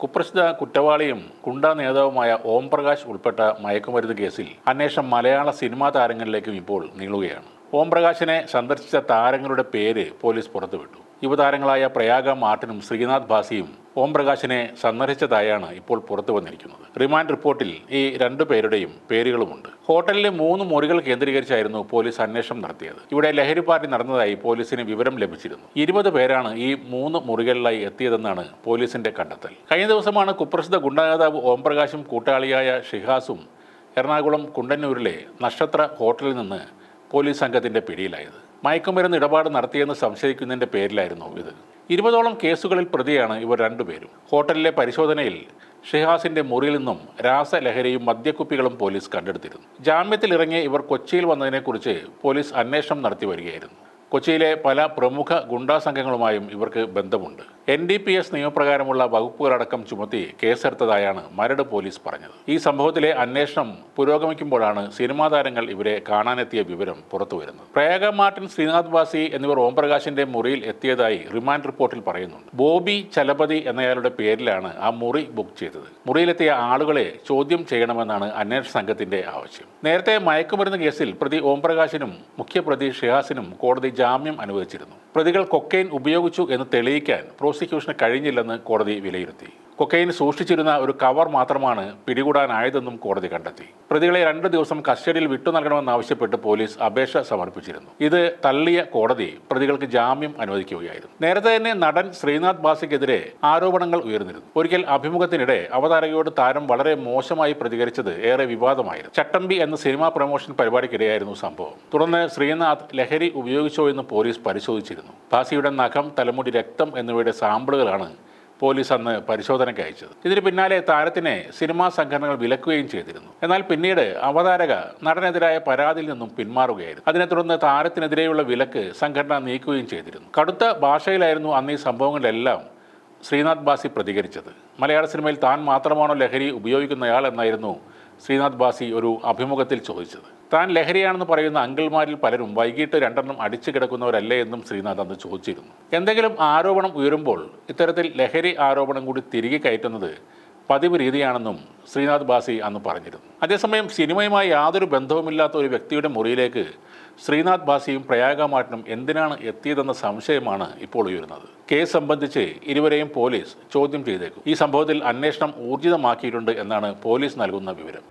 കുപ്രസിദ്ധ കുറ്റവാളിയും കുണ്ട നേതാവുമായ ഓം പ്രകാശ് ഉൾപ്പെട്ട മയക്കുമരുന്ന് കേസിൽ അന്വേഷണം മലയാള സിനിമാ താരങ്ങളിലേക്കും ഇപ്പോൾ നീളുകയാണ്. ഓം പ്രകാശിനെ സന്ദർശിച്ച താരങ്ങളുടെ പേര് പോലീസ് പുറത്തുവിട്ടു. യുവതാരങ്ങളായ പ്രയാഗ മാർട്ടിനും ശ്രീനാഥ് ഭാസിയും ഓം പ്രകാശിനെ സന്ദർശിച്ചതായാണ് ഇപ്പോൾ പുറത്തു വന്നിരിക്കുന്നത്. റിമാൻഡ് റിപ്പോർട്ടിൽ ഈ രണ്ടു പേരുടെയും പേരുകളുമുണ്ട്. ഹോട്ടലിലെ മൂന്ന് മുറികൾ കേന്ദ്രീകരിച്ചായിരുന്നു പോലീസ് അന്വേഷണം നടത്തിയത്. ഇവിടെ ലഹരി പാർട്ടി നടന്നതായി പോലീസിന് വിവരം ലഭിച്ചിരുന്നു. ഇരുപത് പേരാണ് ഈ മൂന്ന് മുറികളിലായി എത്തിയതെന്നാണ് പോലീസിന്റെ കണ്ടെത്തൽ. കഴിഞ്ഞ ദിവസമാണ് കുപ്രസിദ്ധ ഗുണ്ടാനേതാവ് ഓം പ്രകാശും കൂട്ടാളിയായ ഷിഹാസും എറണാകുളം കുണ്ടന്നൂരിലെ നക്ഷത്ര ഹോട്ടലിൽ നിന്ന് പോലീസ് സംഘത്തിന്റെ പിടിയിലായത്. മയക്കുമരുന്ന് ഇടപാട് നടത്തിയെന്ന് സംശയിക്കുന്നതിന്റെ പേരിലായിരുന്നു ഇത്. ഇരുപതോളം കേസുകളിൽ പ്രതിയാണ് ഇവർ രണ്ടുപേരും. ഹോട്ടലിലെ പരിശോധനയിൽ ഷിഹാസിന്റെ മുറിയിൽ നിന്നും രാസലഹരിയും മദ്യക്കുപ്പികളും പോലീസ് കണ്ടെടുത്തിരുന്നു. ജാമ്യത്തിൽ ഇറങ്ങിയ ഇവർ കൊച്ചിയിൽ വന്നതിനെക്കുറിച്ച് പോലീസ് അന്വേഷണം നടത്തി വരികയായിരുന്നു. കൊച്ചിയിലെ പല പ്രമുഖ ഗുണ്ടാ സംഘങ്ങളുമായും ഇവർക്ക് ബന്ധമുണ്ട്. എൻ ഡി പി എസ് നിയമപ്രകാരമുള്ള വകുപ്പുകളടക്കം ചുമത്തി കേസെടുത്തതായാണ് മരട് പോലീസ് പറഞ്ഞത്. ഈ സംഭവത്തിലെ അന്വേഷണം പുരോഗമിക്കുമ്പോഴാണ് സിനിമാ താരങ്ങൾ ഇവരെ കാണാനെത്തിയ വിവരം പുറത്തുവരുന്നത്. പ്രയാഗ മാർട്ടിൻ ശ്രീനാഥ് വാസി എന്നിവർ ഓംപ്രകാശിന്റെ മുറിയിൽ എത്തിയതായി റിമാൻഡ് റിപ്പോർട്ടിൽ പറയുന്നുണ്ട്. ബോബി ചലപതി എന്നയാളുടെ പേരിലാണ് ആ മുറി ബുക്ക് ചെയ്തത്. മുറിയിലെത്തിയ ആളുകളെ ചോദ്യം ചെയ്യണമെന്നാണ് അന്വേഷണ സംഘത്തിന്റെ ആവശ്യം. നേരത്തെ മയക്കുമരുന്ന് കേസിൽ പ്രതി ഓംപ്രകാശിനും മുഖ്യപ്രതി ഷിഹാസിനും കോടതി ജാമ്യം അനുവദിച്ചിരുന്നു. പ്രതികൾ കൊക്കൈൻ ഉപയോഗിച്ചു എന്ന് തെളിയിക്കാൻ പ്രോസിക്യൂഷന് കഴിഞ്ഞില്ലെന്ന് കോടതി വിലയിരുത്തി കൊക്കൈൻ സൂക്ഷിച്ചിരുന്ന ഒരു കവർ മാത്രമാണ് പിടികൂടാനായതെന്നും കോടതി കണ്ടെത്തി. പ്രതികളെ രണ്ട് ദിവസം കസ്റ്റഡിയിൽ വിട്ടു നൽകണമെന്നാവശ്യപ്പെട്ട് പോലീസ് അപേക്ഷ സമർപ്പിച്ചിരുന്നു. ഇത് തള്ളിയ കോടതി പ്രതികൾക്ക് ജാമ്യം അനുവദിക്കുകയായിരുന്നു. നേരത്തെ തന്നെ നടൻ ശ്രീനാഥ് ബാസിക്കെതിരെ ആരോപണങ്ങൾ ഉയർന്നിരുന്നു. ഒരിക്കൽ അഭിമുഖത്തിനിടെ അവതാരകയോട് താരം വളരെ മോശമായി പ്രതികരിച്ചത് ഏറെ വിവാദമായിരുന്നു. ചട്ടമ്പി എന്ന സിനിമാ പ്രൊമോഷൻ പരിപാടിക്കിടെയായിരുന്നു സംഭവം. തുടർന്ന് ശ്രീനാഥ് ലഹരി ഉപയോഗിച്ചോ എന്ന് പോലീസ് പരിശോധിച്ചിരുന്നു. ബാസിയുടെ നഖം തലമുടി രക്തം എന്നിവയുടെ സാമ്പിളുകളാണ് പോലീസ് അന്ന് പരിശോധനയ്ക്ക് അയച്ചത് ഇതിന് പിന്നാലെ താരത്തിനെ സിനിമാ സംഘടനകൾ വിലക്കുകയും ചെയ്തിരുന്നു. എന്നാൽ പിന്നീട് അവതാരക നടനെതിരായ പരാതിയിൽ നിന്നും പിന്മാറുകയായിരുന്നു. അതിനെ തുടർന്ന് താരത്തിനെതിരെയുള്ള വിലക്ക് സംഘടന നീക്കുകയും ചെയ്തിരുന്നു. കടുത്ത ഭാഷയിലായിരുന്നു അന്ന് ഈ സംഭവങ്ങളിലെല്ലാം ശ്രീനാഥ് ബാസി പ്രതികരിച്ചത്. മലയാള സിനിമയിൽ താൻ മാത്രമാണോ ലഹരി ഉപയോഗിക്കുന്നയാൾ എന്നായിരുന്നു ശ്രീനാഥ് ബാസി ഒരു അഭിമുഖത്തിൽ ചോദിച്ചത്. താൻ ലഹരിയാണെന്ന് പറയുന്ന അങ്കിൾമാരിൽ പലരും വൈകിട്ട് രണ്ടെണ്ണം അടിച്ചു കിടക്കുന്നവരല്ലേ എന്നും ശ്രീനാഥ് അന്ന് ചോദിച്ചിരുന്നു. എന്തെങ്കിലും ആരോപണം ഉയരുമ്പോൾ ഇത്തരത്തിൽ ലഹരി ആരോപണം കൂടി തിരികെ കയറ്റുന്നത് പതിവ് രീതിയാണെന്നും ശ്രീനാഥ് ബാസി അന്ന് പറഞ്ഞിരുന്നു. അതേസമയം സിനിമയുമായി യാതൊരു ബന്ധവുമില്ലാത്ത ഒരു വ്യക്തിയുടെ മുറിയിലേക്ക് ശ്രീനാഥ് ബാസിയും പ്രയാഗ മാറ്റനും എന്തിനാണ് എത്തിയതെന്ന സംശയമാണ് ഇപ്പോൾ ഉയരുന്നത്. കേസ് സംബന്ധിച്ച് ഇരുവരെയും പോലീസ് ചോദ്യം ചെയ്തേക്കും. ഈ സംഭവത്തിൽ അന്വേഷണം ഊർജിതമാക്കിയിട്ടുണ്ട് എന്നാണ് പോലീസ് നൽകുന്ന വിവരം.